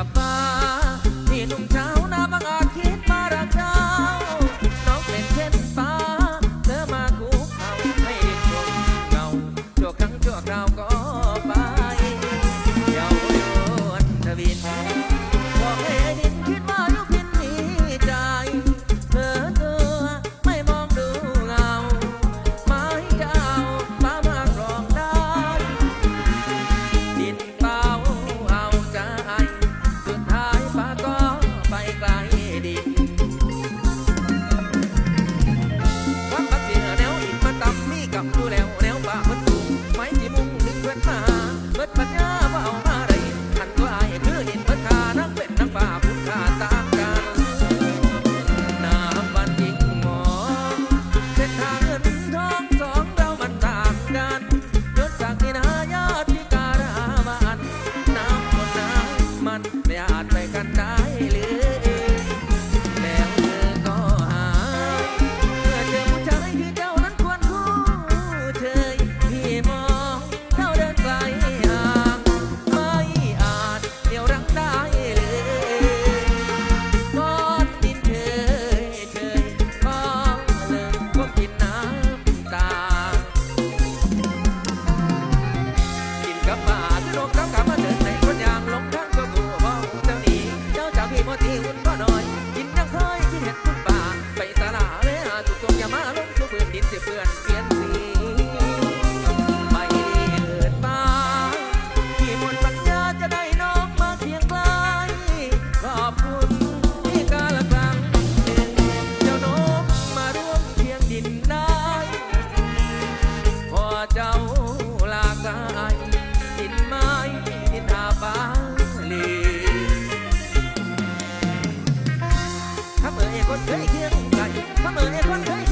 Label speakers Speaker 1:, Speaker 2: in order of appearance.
Speaker 1: Capaz lady. บ่เทวุ่นบ่น้อย กินยังเคยที่เห็นคุณป่าไปสาราเลยหาทุกตัวอย่ามาลงทุกเพื่อนดินเสียเพื่อน ใจเสมอไอ้คนเคย